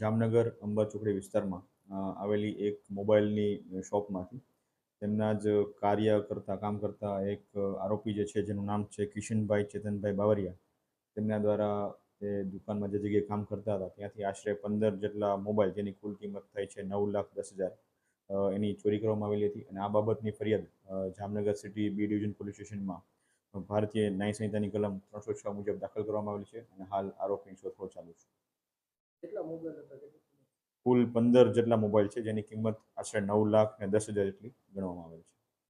જામનગર અંબા ચોકડી વિસ્તારમાં આવેલી એક મોબાઈલની શોપમાંથી. તેમના જ કાર્ય કરતા, કામ કરતા એક આરોપી જે છે, જેનું નામ છે કિશનભાઈ ચેતનભાઈ બાવરિયા. તેમના દ્વારા તે દુકાનમાં જે જગ્યાએ કામ કરતા હતા, ત્યાંથી આશરે પંદર જેટલા મોબાઈલ, જેની કુલ કિંમત થઈ છે નવ લાખ દસ હજાર એની ચોરી કરવામાં આવેલી હતી. અને આ બાબતની ફરિયાદ Jamnagar city B division police સ્ટેશનમાં ભારતીય ન્યાય સંહિતાની કલમ ત્રણસો છ મુજબ દાખલ કરવામાં આવેલી છે. અને હાલ આરોપીની શોધખોળ ચાલુ છે કેટલા મોબાઈલ હતા કેટલી કિંમત? કુલ પંદર જેટલા મોબાઈલ છે, જેની કિંમત આશરે નવ લાખ ને દસ હજાર જેટલી ગણવામાં આવે છે.